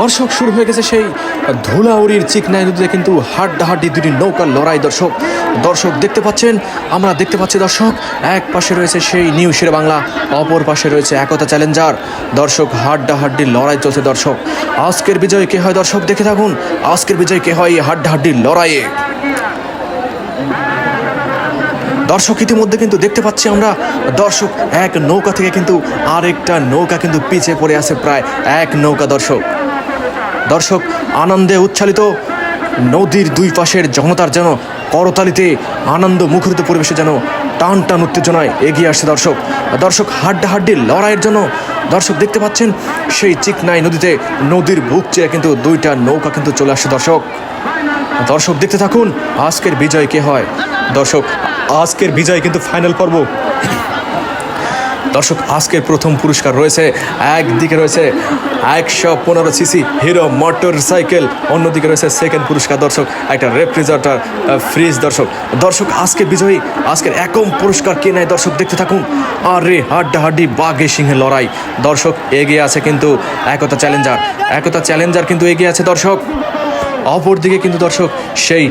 দর্শক শুরু হয়ে গেছে সেই ধুলাউড়ির চিকনাই নদীতে কিন্তু হাড্ডাহাড্ডি দুটি নৌকার লড়াই দর্শক। দর্শক দেখতে পাচ্ছেন, আমরা দেখতে পাচ্ছি দর্শক, এক পাশে রয়েছে সেই নিউ শের বাংলা অপর পাশে রয়েছে একতা চ্যালেঞ্জার। দর্শক হাড্ডাহাড্ডির লড়াই চলছে দর্শক। আজকের বিজয় কে হয় দর্শক, দেখে থাকুন, আজকের বিজয় কে হয় এই হাড্ডাহাড্ডির লড়াইয়ে। দর্শক, ইতিমধ্যে কিন্তু দেখতে পাচ্ছি আমরা, দর্শক, এক নৌকা থেকে কিন্তু আরেকটা নৌকা কিন্তু পিছিয়ে পড়ে আছে প্রায় এক নৌকা দর্শক। দর্শক আনন্দে উচ্ছ্বালিত নদীর দুই পাশের জনতার যেন করতালিতে আনন্দ মুখরিত পরিবেশে যেন টান টান উত্তেজনায় এগিয়ে আসছে দর্শক। দর্শক হাড্ডাহাড্ডি লড়াইয়ের জন্য দর্শক দেখতে পাচ্ছেন, সেই চিকনাই নদীতে নদীর বুক চেয়ে কিন্তু দুইটা নৌকা কিন্তু চলে আসছে দর্শক। দর্শক দেখতে থাকুন, আজকের বিজয় কে হয়? দর্শক, আজকের বিজয় কিন্তু ফাইনাল পর্ব। দর্শক, আজকের প্রথম পুরস্কার রয়েছে। একদিকে রয়েছে একশো পনেরো সিসি হিরো মোটর সাইকেল অন্যদিকে রয়েছে সেকেন্ড পুরস্কার দর্শক, একটা রেফ্রিজারেটর ফ্রিজ দর্শক। দর্শক, আজকে বিজয়ী, আজকের একম পুরস্কার কে নেয় দর্শক, দেখতে থাকুন। আর আরে হাড্ডাহাড্ডি, বাঘে সিংহে লড়াই। দর্শক, এগিয়ে আছে কিন্তু একতা চ্যালেঞ্জার একতা চ্যালেঞ্জার কিন্তু এগিয়ে আছে দর্শক। অপরদিকে কিন্তু দর্শক সেই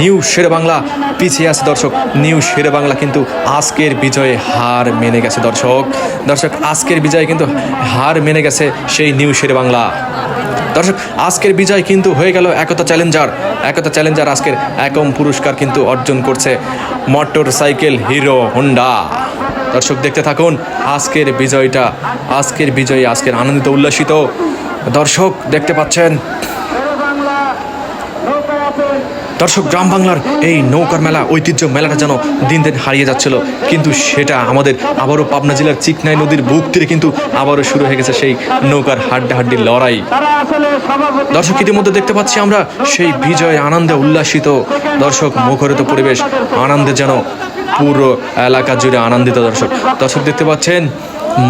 নিউ শের বাংলা পিছিয়ে আছে দর্শক। নিউ শের বাংলা কিন্তু আজকের বিজয়ে হার মেনে গেছে দর্শক। দর্শক, আজকের বিজয়ে কিন্তু হার মেনে গেছে সেই নিউ শের বাংলা। দর্শক, আজকের বিজয় কিন্তু হয়ে গেল একতা চ্যালেঞ্জার। একতা চ্যালেঞ্জার আজকের একম পুরস্কার কিন্তু অর্জন করছে মোটর সাইকেল হিরো হোন্ডা। দর্শক, দেখতে থাকুন, আজকের বিজয়টা, আজকের বিজয়ী, আজকের আনন্দিত, উল্লাসিত দর্শক, দেখতে পাচ্ছেন দর্শক, গ্রাম বাংলার এই নৌকার মেলা, ঐতিহ্য মেলাটা যেন দিন দিন হারিয়ে যাচ্ছিল, কিন্তু সেটা আমাদের আবারও পাবনা জেলার চিকনাই নদীর বুক তীরে কিন্তু আবারও শুরু হয়ে গেছে সেই নৌকার হাড্ডাহাড্ডির লড়াই। দর্শক, ইতিমধ্যে দেখতে পাচ্ছি আমরা সেই বিজয়, আনন্দে উল্লাসিত দর্শক, মুখরিত পরিবেশ, আনন্দে যেন পুরো এলাকা জুড়ে আনন্দিত দর্শক। দর্শক, দেখতে পাচ্ছেন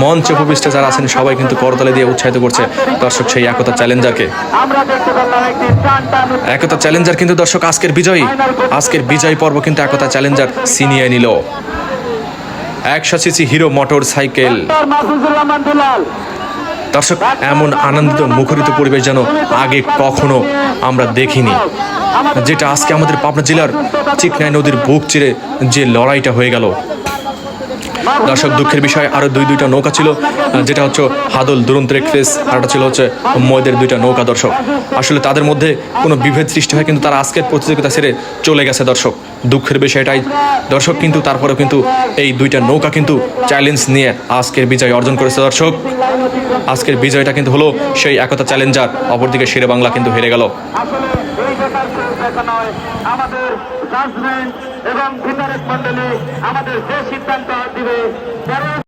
মঞ্চ উপবিষ্ট যারা আছেন, সবাই কিন্তু করতালি দিয়ে উৎসাহিত করছে। দর্শক, সেই একতা চ্যালেঞ্জারকে একতা চ্যালেঞ্জার কিন্তু দর্শক, আজকের বিজয়ী। আজকের বিজয় পর্ব কিন্তু একতা চ্যালেঞ্জার সিনিয়ে নিল। একশো সিসি হিরো মোটর সাইকেল। দর্শক, এমন আনন্দিত, মুখরিত পরিবেশ যেন আগে কখনো আমরা দেখিনি। যেটা আজকে আমাদের পাবনা জেলার চিকনাই নদীর বুক চিরে যে লড়াইটা হয়ে গেল। দর্শক দুঃখের বিষয়, আরও দুই দুইটা নৌকা ছিল, যেটা হচ্ছে হাদল দুরন্ত এক্সপ্রেস আর একটা ছিল হচ্ছে ময়দের দুইটা নৌকা দর্শক। আসলে তাদের মধ্যে কোনো বিভেদ সৃষ্টি হয়, কিন্তু তারা আজকের প্রতিযোগিতা ছেড়ে চলে গেছে দর্শক। দুঃখের বিষয় এটাই দর্শক কিন্তু তারপরেও কিন্তু এই দুইটা নৌকা কিন্তু চ্যালেঞ্জ নিয়ে আজকের বিজয় অর্জন করেছে দর্শক। আজকের বিজয়টা কিন্তু হলো সেই একতা চ্যালেঞ্জার অপরদিকে শেরে বাংলা কিন্তু হেরে গেল। দেখা নয় আমাদের জাজমেন্ট এবং বিচারক মন্ডলী আমাদের যে সিদ্ধান্ত দিবে